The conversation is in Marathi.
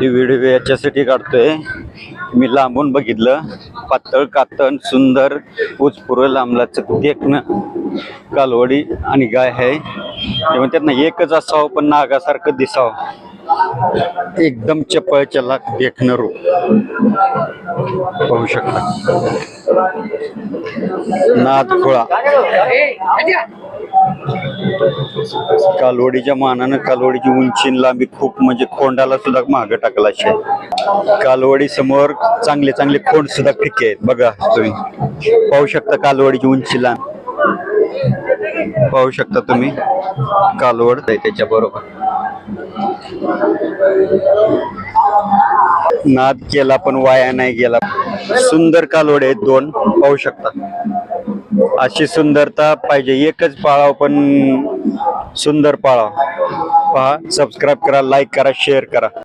ही व्हिडिओ याच्यासाठी काढतोय. मी लांबून बघितलं. पातळ कातण सुंदर उचपुरं लांबलाचं देखणं कालवडी आणि गाय आहे. तेव्हा त्यांना एकच असावं पण नागासारखं दिसावं. एकदम चपळ चलाक देखणं रूप. पाहू शकता. नाद खुळा कालवडीच्या मानानं कालवडीची उंची लांबी खूप म्हणजे खोंडाला सुद्धा मागं टाकला शे कालवडी समोर चांगले चांगले खोंड सुद्धा फिके आहेत. बघा तुम्ही. पाहू शकता कालवडीची उंची लांब. पाहू शकता तुम्ही. कालवड. त्याच्या बरोबर नाद केला पण वाया नाही गेला. सुंदर कालवड आहेत दोन. पाहू शकता. अशी सुंदरता पाहिजे. एकच पाळाव पण सुंदर पाळाव. पहा सबस्क्राईब करा लाईक करा शेअर करा.